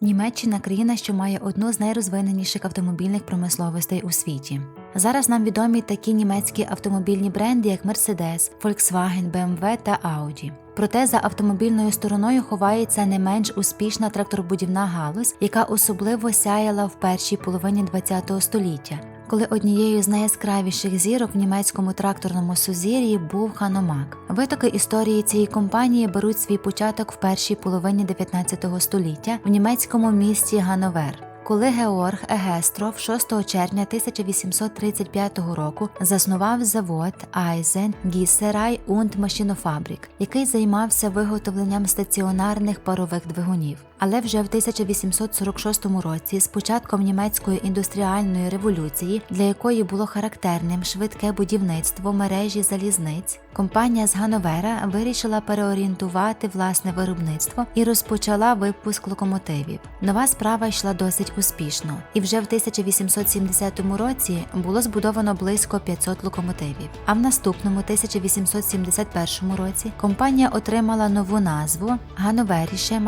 Німеччина країна, що має одну з найрозвиненіших автомобільних промисловостей у світі. Зараз нам відомі такі німецькі автомобільні бренди, як Mercedes, Volkswagen, BMW та Audi. Проте за автомобільною стороною ховається не менш успішна тракторбудівна галузь, яка особливо сяяла в першій половині ХХ століття, коли однією з найяскравіших зірок в німецькому тракторному сузір'ї був Ханомак. Витоки історії цієї компанії беруть свій початок в першій половині 19 століття в німецькому місті Гановер. Коли Георг Егестров 6 червня 1835 року заснував завод Айзен Гісерай und Машінофабрик, який займався виготовленням стаціонарних парових двигунів. Але вже в 1846 році, з початком німецької індустріальної революції, для якої було характерним швидке будівництво мережі залізниць, компанія з Гановера вирішила переорієнтувати власне виробництво і розпочала випуск локомотивів. Нова справа йшла досить успішно, і вже в 1870 році було збудовано близько 500 локомотивів. А в наступному 1871 році компанія отримала нову назву Ганноверіше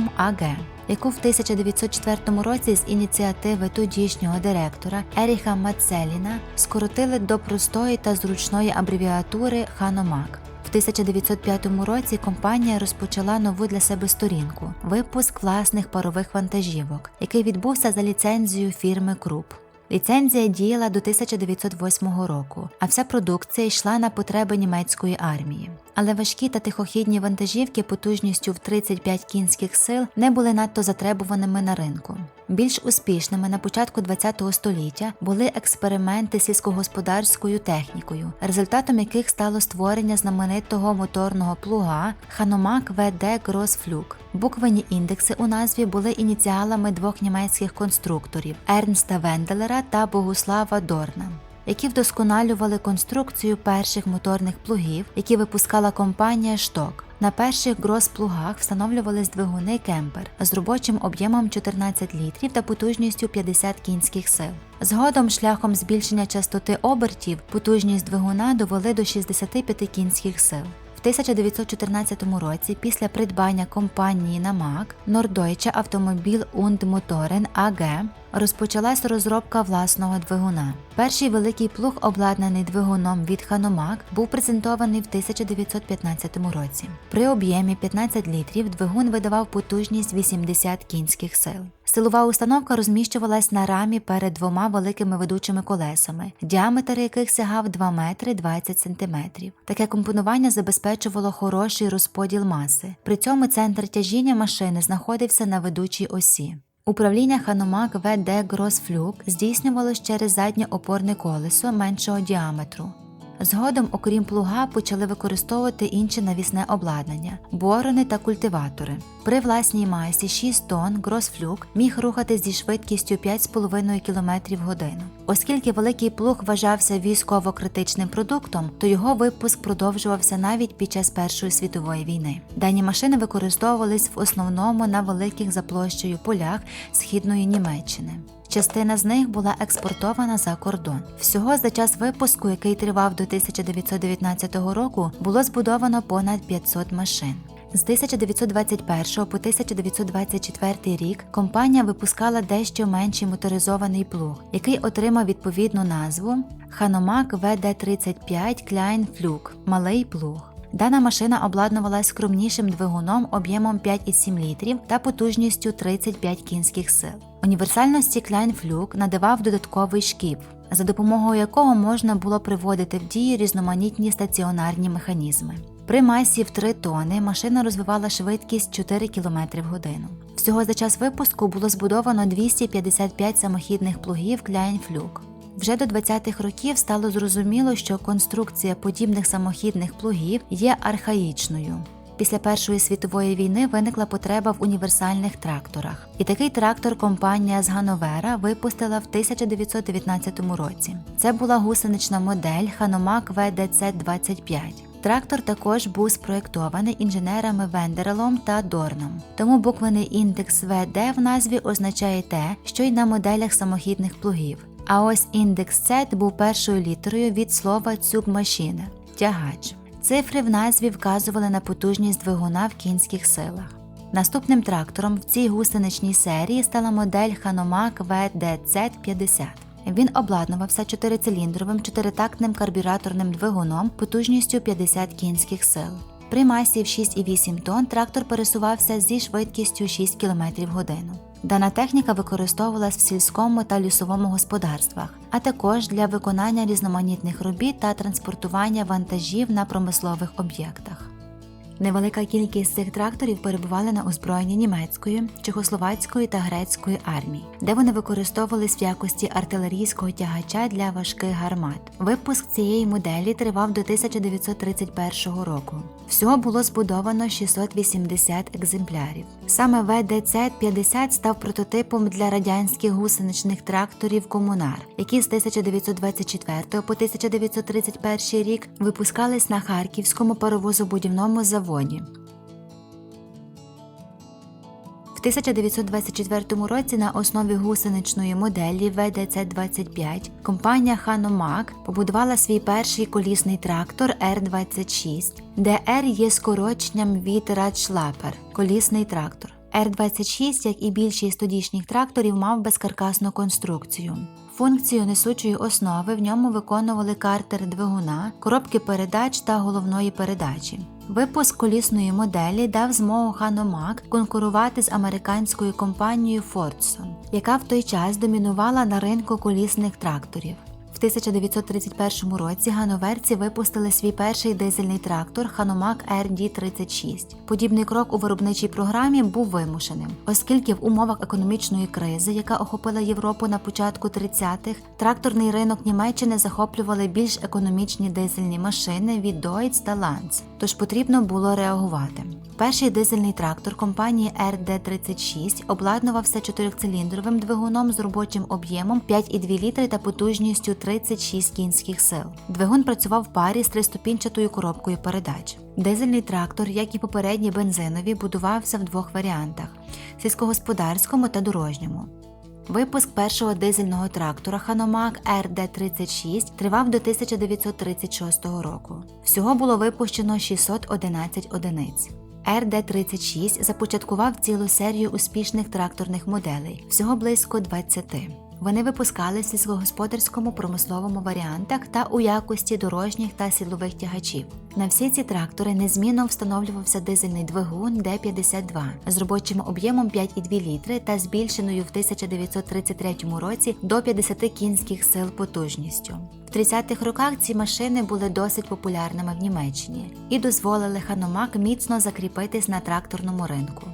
Maschinenbaum AG, яку в 1904 році з ініціативи тодішнього директора Еріха Мацеліна скоротили до простої та зручної абревіатури Ханомак. В 1905 році компанія розпочала нову для себе сторінку випуск власних парових вантажівок, який відбувся за ліцензією фірми Круп. Ліцензія діяла до 1908 року, а вся продукція йшла на потреби німецької армії. Але важкі та тихохідні вантажівки потужністю в 35 кінських сил не були надто затребуваними на ринку. Більш успішними на початку ХХ століття були експерименти з сільськогосподарською технікою, результатом яких стало створення знаменитого моторного плуга Ханомак ВД Гросфлюк. Буквені індекси у назві були ініціалами двох німецьких конструкторів Ернста Венделера та Богуслава Дорна які вдосконалювали конструкцію перших моторних плугів, які випускала компанія Шток. На перших грос-плугах встановлювались двигуни кемпер з робочим об'ємом 14 літрів та потужністю 50 кінських сил. Згодом, шляхом збільшення частоти обертів, потужність двигуна довели до 65 кінських сил. В 1914 році, після придбання компанії Намак Norddeutsche Automobil und Motoren AG розпочалась розробка власного двигуна. Перший великий плуг, обладнаний двигуном від Ханомак, був презентований в 1915 році. При об'ємі 15 літрів двигун видавав потужність 80 кінських сил. Силова установка розміщувалась на рамі перед двома великими ведучими колесами, діаметр яких сягав 2 метри 20 сантиметрів. Таке компонування забезпечувало хороший розподіл маси. При цьому центр тяжіння машини знаходився на ведучій осі. Управління Ханомак ВД Гросфлюк здійснювалось через заднє опорне колесо меншого діаметру. Згодом, окрім плуга, почали використовувати інше навісне обладнання борони та культиватори. При власній масі 6 тонн Гросфлюк міг рухатись зі швидкістю 5,5 км в годину. Оскільки великий плуг вважався військово-критичним продуктом, то його випуск продовжувався навіть під час Першої світової війни. Дані машини використовувались в основному на великих за площею полях східної Німеччини. Частина з них була експортована за кордон. Всього за час випуску, який тривав до 1919 року, було збудовано понад 500 машин. З 1921 по 1924 рік компанія випускала дещо менший моторизований плуг, який отримав відповідну назву Ханомак ВД-35 Klein Flug – малий плуг. Дана машина обладнувалась скромнішим двигуном об'ємом 5,7 літрів та потужністю 35 кінських сил. Універсальності Klein Flug надавав додатковий шкіп, за допомогою якого можна було приводити в дію різноманітні стаціонарні механізми. При масі в 3 тони машина розвивала швидкість 4 км в годину. Всього за час випуску було збудовано 255 самохідних плугів Klein Flug. Вже до 20-х років стало зрозуміло, що конструкція подібних самохідних плугів є архаїчною. Після Першої світової війни виникла потреба в універсальних тракторах, і такий трактор компанія з Гановера випустила в 1919 році. Це була гусенична модель Ханомак ВДЦ-25. Трактор також був спроєктований інженерами Вендерелом та Дорном. Тому буквений індекс ВД в назві означає те, що й на моделях самохідних плугів. А ось індекс Z був першою літерою від слова цюбмашіна тягач. Цифри в назві вказували на потужність двигуна в кінських силах. Наступним трактором в цій гусеничній серії стала модель Hanomag VDZ50. Він обладнувався чотирициліндровим чотиритактним карбюраторним двигуном потужністю 50 кінських сил. При масі в 6,8 тонн трактор пересувався зі швидкістю 6 км в годину. Дана техніка використовувалась в сільському та лісовому господарствах, а також для виконання різноманітних робіт та транспортування вантажів на промислових об'єктах. Невелика кількість цих тракторів перебували на озброєнні німецької, чехословацької та грецької армій, де вони використовувались в якості артилерійського тягача для важких гармат. Випуск цієї моделі тривав до 1931 року. Всього було збудовано 680 екземплярів. Саме ВДЦ-50 став прототипом для радянських гусеничних тракторів Комунар, які з 1924 по 1931 рік випускались на Харківському паровозобудівному заводі. В 1924 році на основі гусеничної моделі ВДЦ-25 компанія Hanomag побудувала свій перший колісний трактор Р-26, де R є скороченням від Радшлапер – колісний трактор. Р-26, як і більшість тодішніх тракторів, мав безкаркасну конструкцію. Функцію несучої основи в ньому виконували картери двигуна, коробки передач та головної передачі. Випуск колісної моделі дав змогу Ханомак конкурувати з американською компанією Fordson, яка в той час домінувала на ринку колісних тракторів. В 1931 році гановерці випустили свій перший дизельний трактор Hanomag RD36. Подібний крок у виробничій програмі був вимушеним, оскільки в умовах економічної кризи, яка охопила Європу на початку 30-х, тракторний ринок Німеччини захоплювали більш економічні дизельні машини від Deutz та Lanz, тож потрібно було реагувати. Перший дизельний трактор компанії RD36 обладнувався чотирициліндровим двигуном з робочим об'ємом 5,2 літри та потужністю 36 кінських сил. Двигун працював в парі з триступінчатою коробкою передач. Дизельний трактор, як і попередні бензинові, будувався в двох варіантах сільськогосподарському та дорожньому. Випуск першого дизельного трактора Hanomag RD36 тривав до 1936 року. Всього було випущено 611 одиниць. RD36 започаткував цілу серію успішних тракторних моделей, всього близько 20. Вони випускали в сільськогосподарському промисловому варіантах та у якості дорожніх та сідлових тягачів. На всі ці трактори незмінно встановлювався дизельний двигун D52 з робочим об'ємом 5,2 літри та збільшеною в 1933 році до 50 кінських сил потужністю. В 30-х роках ці машини були досить популярними в Німеччині і дозволили Hanomag міцно закріпитись на тракторному ринку.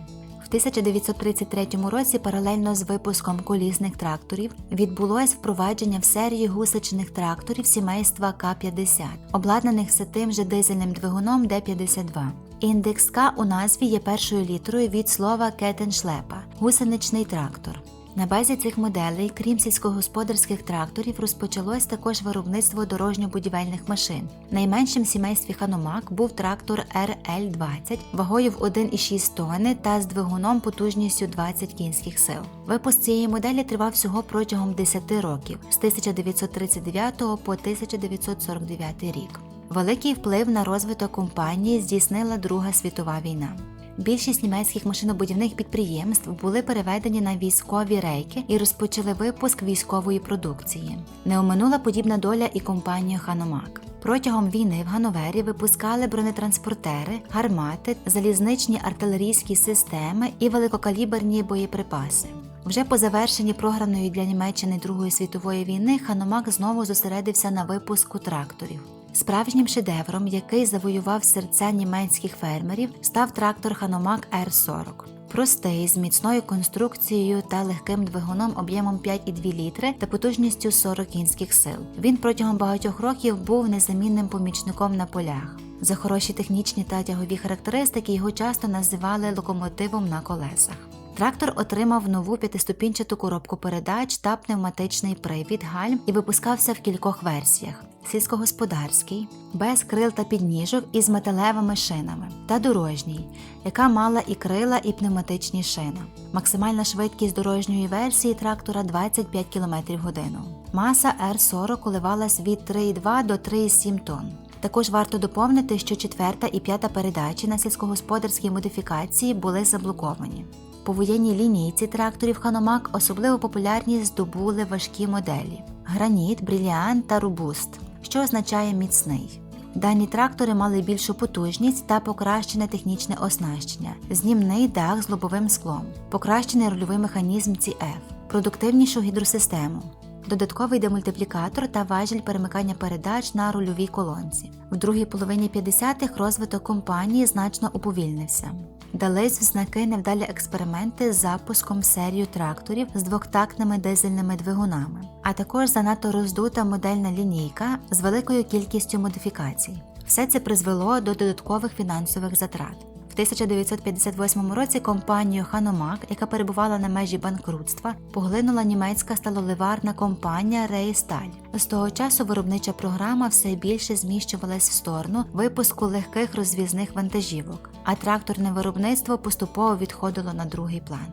В 1933 році, паралельно з випуском колісних тракторів, відбулось впровадження в серії гусечних тракторів сімейства К-50, обладнаних все тим же дизельним двигуном Д-52. Індекс К у назві є першою літерою від слова кетеншлепа гусеничний трактор. На базі цих моделей, крім сільськогосподарських тракторів, розпочалось також виробництво дорожньо-будівельних машин. Найменшим сімействі Hanomag був трактор RL-20 вагою в 1,6 тонни та з двигуном потужністю 20 кінських сил. Випуск цієї моделі тривав всього протягом 10 років з 1939 по 1949 рік. Великий вплив на розвиток компанії здійснила Друга світова війна. Більшість німецьких машинобудівних підприємств були переведені на військові рейки і розпочали випуск військової продукції. Не оминула подібна доля і компанію Hanomag. Протягом війни в Гановері випускали бронетранспортери, гармати, залізничні артилерійські системи і великокаліберні боєприпаси. Вже по завершенні програної для Німеччини Другої світової війни Hanomag знову зосередився на випуску тракторів. Справжнім шедевром, який завоював серця німецьких фермерів, став трактор Hanomag R40. Простий, з міцною конструкцією та легким двигуном об'ємом 5,2 літри та потужністю 40 кінських сил. Він протягом багатьох років був незамінним помічником на полях. За хороші технічні та тягові характеристики його часто називали локомотивом на колесах. Трактор отримав нову п'ятиступінчату коробку передач та пневматичний привід гальм і випускався в кількох версіях: сільськогосподарський, без крил та підніжок із металевими шинами, та дорожній, яка мала і крила, і пневматичні шини. Максимальна швидкість дорожньої версії трактора 25 км в годину. Маса R40 коливалась від 3,2 до 3,7 тонн. Також варто доповнити, що четверта і п'ята передачі на сільськогосподарській модифікації були заблоковані. По воєнній лінійці тракторів Ханомак особливо популярність здобули важкі моделі граніт, бріліант та рубуст, що означає міцний. Дані трактори мали більшу потужність та покращене технічне оснащення, знімний дах з лобовим склом, покращений рульовий механізм CF, продуктивнішу гідросистему, додатковий демультиплікатор та важіль перемикання передач на рульовій колонці. В другій половині 50-х розвиток компанії значно уповільнився. Дались в знаки невдалі експерименти з запуском серію тракторів з двохтактними дизельними двигунами, а також занадто роздута модельна лінійка з великою кількістю модифікацій. Все це призвело до додаткових фінансових затрат. В 1958 році компанію Ханомак, яка перебувала на межі банкрутства, поглинула німецька сталоливарна компанія Рейсталь. З того часу виробнича програма все більше зміщувалась в сторону випуску легких розвізних вантажівок, а тракторне виробництво поступово відходило на другий план.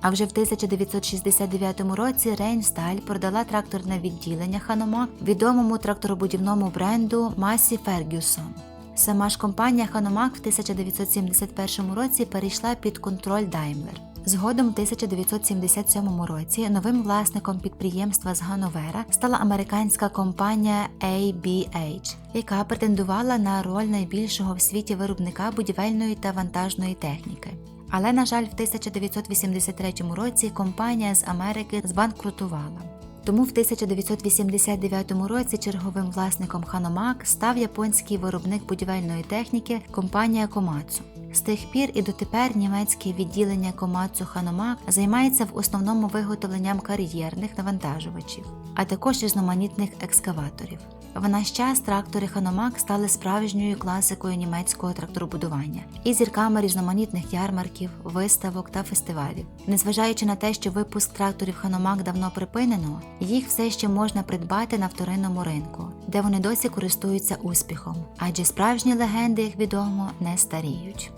А вже в 1969 році Рейнсталь продала тракторне відділення Ханомак відомому тракторобудівному бренду Масі Фергюсон. Сама ж компанія Ханомак в 1971 році перейшла під контроль Daimler. Згодом у 1977 році новим власником підприємства з Гановера стала американська компанія ABH, яка претендувала на роль найбільшого в світі виробника будівельної та вантажної техніки. Але, на жаль, в 1983 році компанія з Америки збанкрутувала. Тому в 1989 році черговим власником Ханомак став японський виробник будівельної техніки компанія Комацу. З тих пір і дотепер німецьке відділення Комацу Ханомак займається в основному виготовленням кар'єрних навантажувачів, а також різноманітних екскаваторів. В наш час трактори Ханомак стали справжньою класикою німецького тракторобудування і зірками різноманітних ярмарків, виставок та фестивалів. Незважаючи на те, що випуск тракторів Ханомак давно припинено, їх все ще можна придбати на вторинному ринку, де вони досі користуються успіхом, адже справжні легенди, як відомо, не старіють.